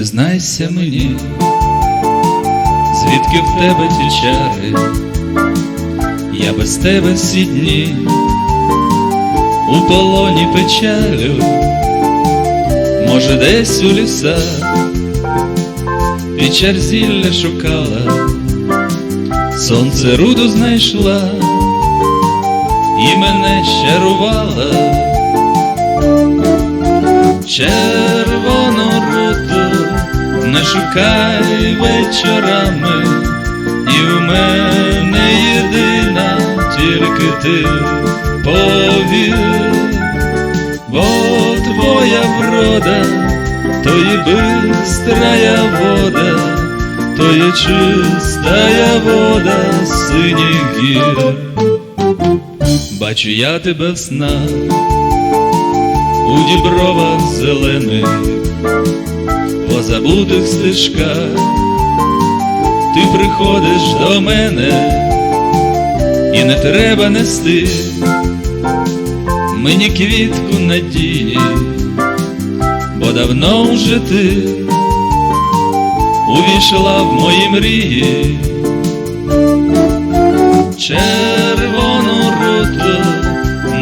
Признайся мені, звідки в тебе ті чари, я без тебе всі дні у полоні печалю, може, десь у лісах Вічер зілля шукала, сонце руду знайшла і мене щарувала, червону руду не шукай вечорами, і в мене єдина тільки ти повір, бо твоя врода то і бистрая вода, то є чистая вода синіх гір. Бачу я тебе в снах, у дібровах зелених, по забутих стежках, ти приходиш до мене, і не треба нести мені квітку надії бо давно вже ти увійшла в мої мрії, червону руту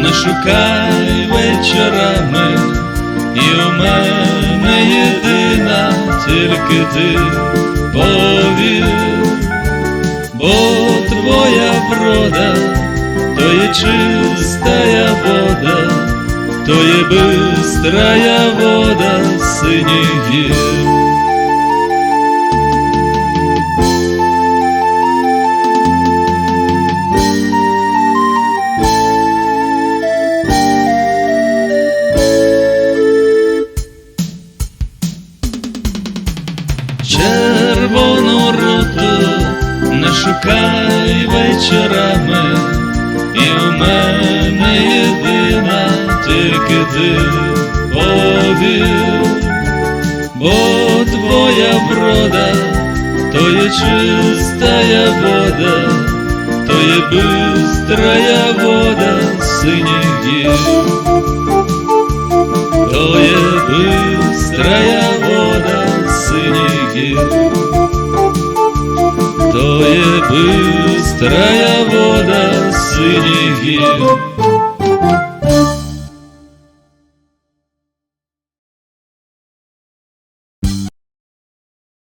не шукай вечорами, і у мене тільки ти повір, бо твоя врода то є чистая вода то є бистрая вода синіх гір. Червону руту не шукай вечорами, і в мене єдина тільки ти. Повір, бо твоя врода, то є чистая вода, то є бистрая вода синіх гір, то є бистрая бистрая вода синих гір.